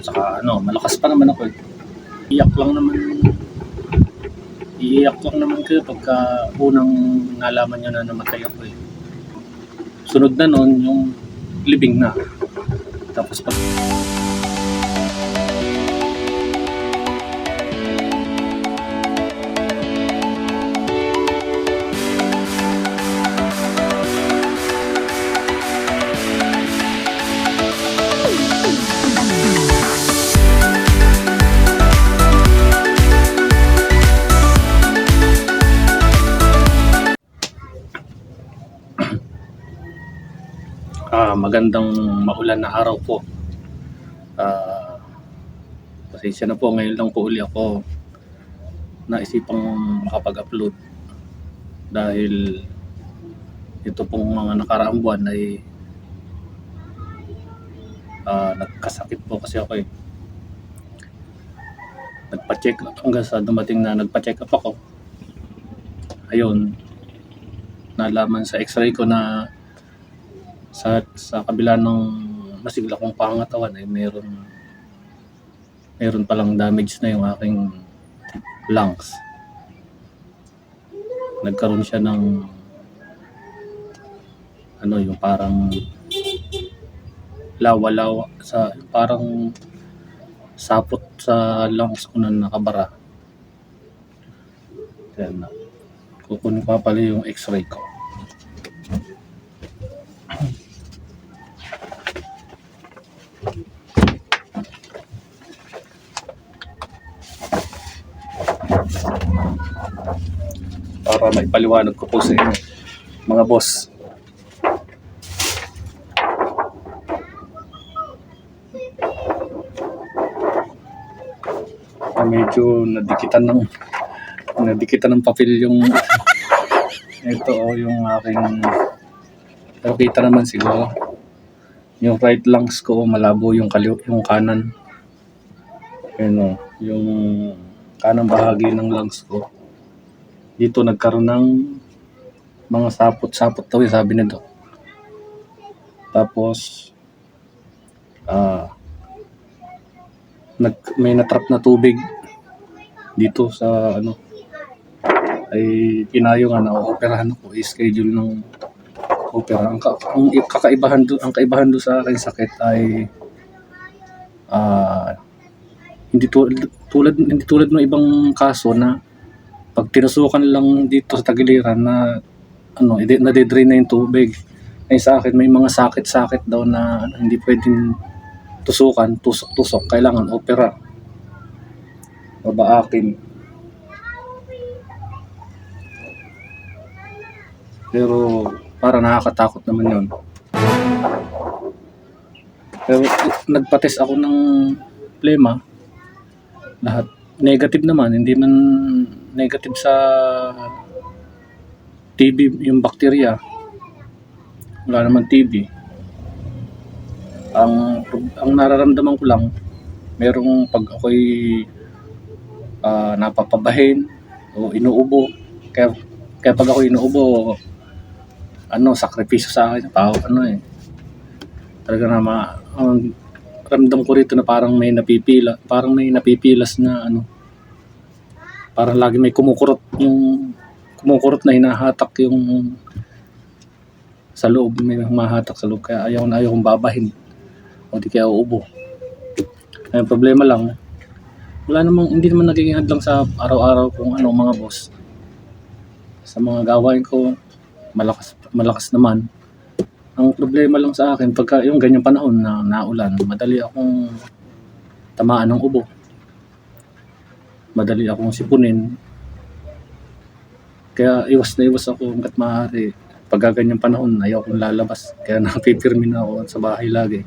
Saka ano, malakas pa naman ako eh. Iyak lang naman. Iiyak lang naman kayo pagka unang nalaman nyo na namatay ako eh. Sunod na nun, yung libing na. Tapos pag Ah, magandang maulan na araw po. Ah, pasensya na po, ngayon lang po uli ako naisipang makapag-upload dahil ito pong mga nakaraang buwan ay ah, nagkasakit po kasi ako eh. Nagpa-check up hanggang sa dumating na nagpa-check up ako. Ayun, nalaman sa x-ray ko na sa sa kabila ng masigla kong pangatawan ay meron meron palang damage na yung aking lungs. Nagkaroon siya ng ano yung parang lawa-lawa sa parang sapot sa lungs ko na nakabara. Na. Kukunin ko pa pala yung x-ray ko. Para may paliwanag ko po sa inyo mga boss. Ah, medyo nadikitan ng nadikitan ng papel yung ito oh, yung aking pero kita naman siguro. Yung right lungs ko malabo yung kaliw yung kanan. Oh, yung kanang bahagi ng lungs ko dito nagkaroon ng mga sapot-sapot daw yung sabi nito. Tapos, ah, nag, may natrap na tubig dito sa ano, ay pinayo nga na operahan ako, i-schedule ng opera. Ang, ka, ang kakaibahan do, ang kaibahan do sa aking sakit ay ah hindi tulad, tulad hindi tulad ng ibang kaso na pag tinusukan lang dito sa tagiliran na ano, nade-drain na yung tubig. Ay sa akin, may mga sakit-sakit daw na ano, hindi pwedeng tusukan, tusok-tusok. Kailangan opera. Babaakin. Pero para nakakatakot naman yun. Pero nagpates ako ng plema. Lahat negative naman, hindi man negative sa TB yung bakterya. Wala naman TB. Ang ang nararamdaman ko lang merong pag ako'y ah, napapabahin o inuubo. Kaya kaya pag ako inuubo ano, sakripisyo sa akin, tao ano eh. Talaga na ma, ang ramdam ko rito na parang may napipila, parang may napipilas na ano, parang lagi may kumukurot yung kumukurot na hinahatak yung sa loob, may humahatak sa loob, kaya ayaw na ayaw kong babahin. O di kaya uubo. Ang problema lang, wala namang, hindi naman nagiging hadlang sa araw-araw kung ano mga boss. Sa mga gawain ko, malakas, malakas naman. Ang problema lang sa akin, pagka yung ganyang panahon na naulan, madali akong tamaan ng ubo. Madali akong sipunin. Kaya iwas na iwas ako hanggat maaari. Pagka ganyang panahon, ayaw akong lalabas. Kaya napipirmi na ako sa bahay lagi.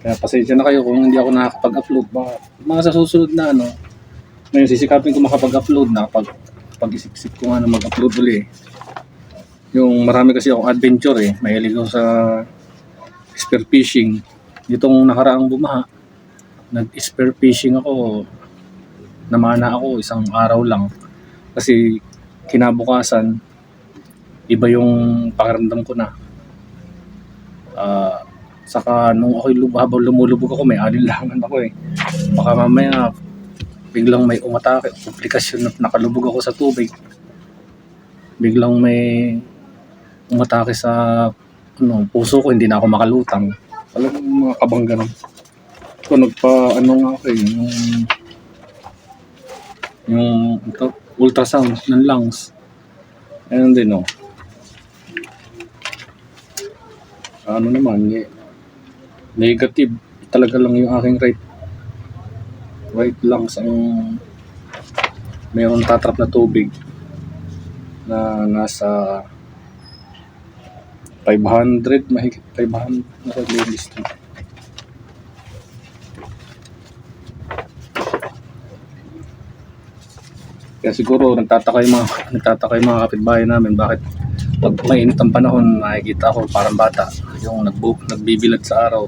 Kaya pasensya na kayo kung hindi ako nakakapag-upload. Mga, mga sa susunod na ano, ngayon sisikapin ko makapag-upload na pag pag-isip-isip ko nga na mag-upload uli. Yung marami kasi akong adventure eh. Mahilig ako sa spear fishing. Itong nakaraang bumaha, nag-spear fishing ako. Namana ako isang araw lang. Kasi kinabukasan, iba yung pakiramdam ko na. Ah, Saka nung ako'y lub- habang lumulubog ako, may alinlangan ako eh. Baka mamaya biglang may umatake, komplikasyon na nakalubog ako sa tubig. Biglang may umatake sa ano, puso ko, hindi na ako makalutang. Alam mo mga kabang ganun. Ko nagpa ano nga ako eh, yung yung ito, ultrasound ng lungs. Ayun din oh. Ano naman, eh, negative talaga lang yung aking right right lungs ang mayroong tatrap na tubig na nasa 500 mahigit 500 nasa list kaya siguro nagtataka yung mga nagtataka yung mga kapitbahay namin bakit pag mainit ang panahon nakikita ko parang bata yung nagbu, nagbibilad sa araw.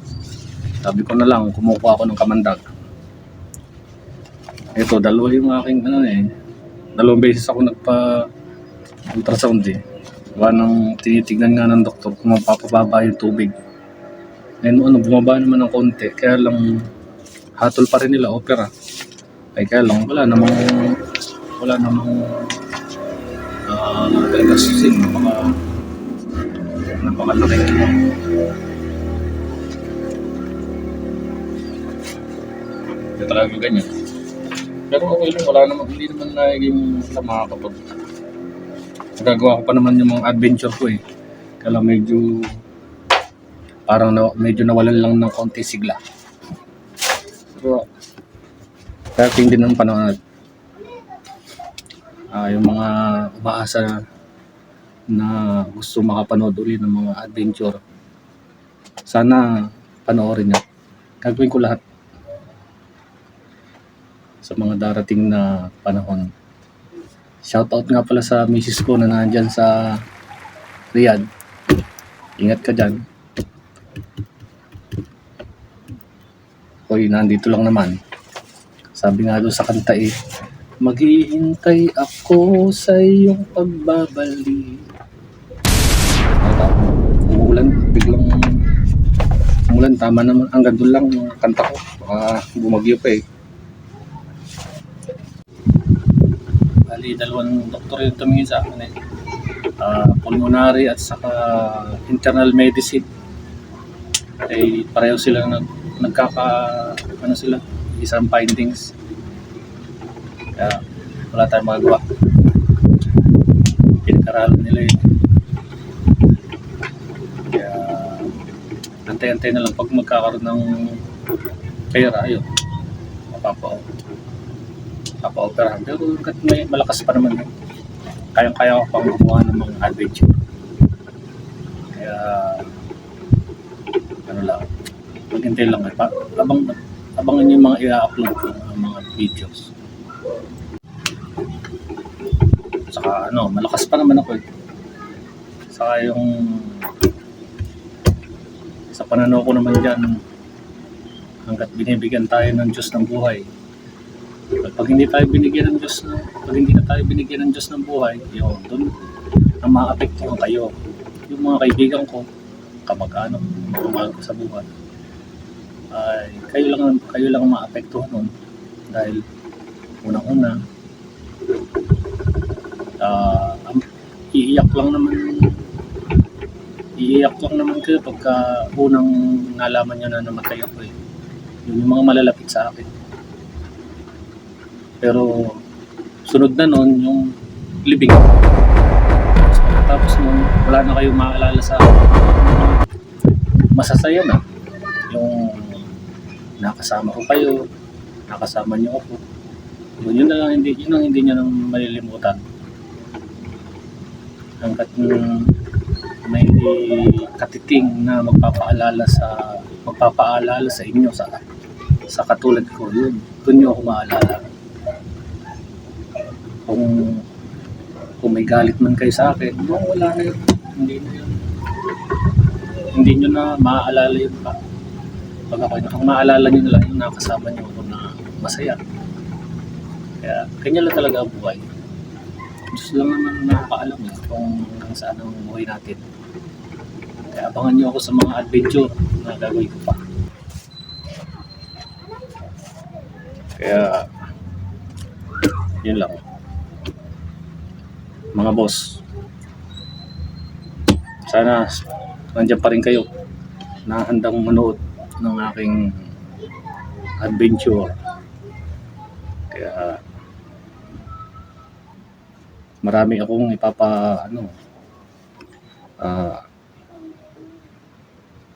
Sabi ko na lang kumukuha ako ng kamandag. Ito dalawa yung aking ano eh dalawang beses ako nagpa ultrasound eh. Gawa ng tinitignan nga ng doktor kung mapapababa yung tubig. Ngayon ano bumaba naman ng konti kaya lang hatol pa rin nila opera. Ay kaya lang wala namang wala namang uh, gagastusin napaka napakalaki mo Hindi talaga ganyan. Pero okay lang, wala naman, hindi naman naging sama kapag nagagawa ko pa naman yung mga adventure ko eh. Kaya lang medyo parang na, medyo nawalan lang ng konti sigla. Pero kaya din ng panahon ah yung mga umaasa na gusto makapanood uli ng mga adventure. Sana panoorin nyo. Gagawin ko lahat sa mga darating na panahon. Shoutout nga pala sa misis ko na nandyan sa Riyadh. Ingat ka dyan. Hoy, nandito lang naman. Sabi nga doon sa kanta eh, Maghihintay ako sa iyong pagbabalik. Ata, umuulan, biglang umulan, tama naman. Hanggang doon lang yung kanta ko. Baka bumagyo pa eh. Bali, dalawang doktor yung tumingin sa akin eh. Ah, pulmonary at saka internal medicine. Eh, pareho sila nag, nagkaka, ano sila, isang findings. Kaya, wala tayong magagawa. Pinag-aralan nila yun. Kaya, antay-antay na lang pag magkakaroon ng pera, ayun, mapapa papa-operahan. Pero may malakas pa naman yun. Kayang-kaya ko pang gumawa ng mga adventure. Kaya, ano lang, maghintay lang. Eh. Abang, abangan yung mga i-upload ko ng mga videos. Saka ano, malakas pa naman ako eh. Saka yung sa pananaw ko naman dyan, hanggat binibigyan tayo ng Diyos ng buhay, pag hindi tayo binigyan ng Diyos ng, pag hindi na tayo binigyan ng Diyos ng buhay, yun, doon ang maapektuhan kayo. Yung mga kaibigan ko, kamag-anak, mga mahal ko sa buhay, ay kayo lang kayo lang ang maapektuhan nun dahil unang-una ah ang- iiyak lang naman iiyak lang naman kayo pagka unang nalaman nyo na namatay ako eh. Yun yung mga malalapit sa akin. Pero sunod na nun yung libing. Tapos nung wala na kayong maalala sa masasaya na yung nakasama ko kayo, nakasama niyo ako. Yun, lang, hindi, yun ang hindi niyo nang malilimutan. Hanggat mm, may katiting na magpapaalala sa magpapaalala sa inyo sa sa katulad ko yun doon niyo ako maalala. Kung kung may galit man kayo sa akin no, wala na yun hindi na yun. Hindi nyo na maaalala yun pa. Pag ako ang maalala nyo na lang yung nakasama nyo ako na masaya kaya kanya lang talaga ang buhay Diyos lang naman nakakaalam eh kung saan ang buhay natin Kaya abangan nyo ako sa mga adventure na gagawin ko pa. Kaya, yun lang. Mga boss, sana nandiyan pa rin kayo na handang manood ng aking adventure. Kaya, marami akong ipapa, ano, ah,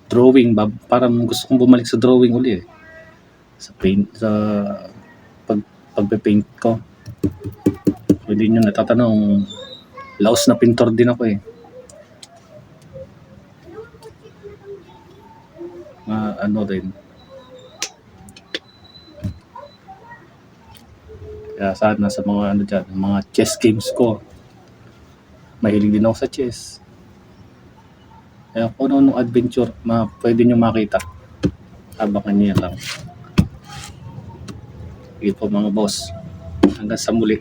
drawing. Ba parang gusto kong bumalik sa drawing uli eh. Sa paint sa pag pagpe-paint ko. Hindi nyo natatanong laos na pintor din ako eh. Ma, ano din kaya sana sa mga ano dyan mga chess games ko mahilig din ako sa chess. Kaya kung ano adventure ma, pwede nyo makita abangan nyo yan lang. Po mga boss. Hanggang sa muli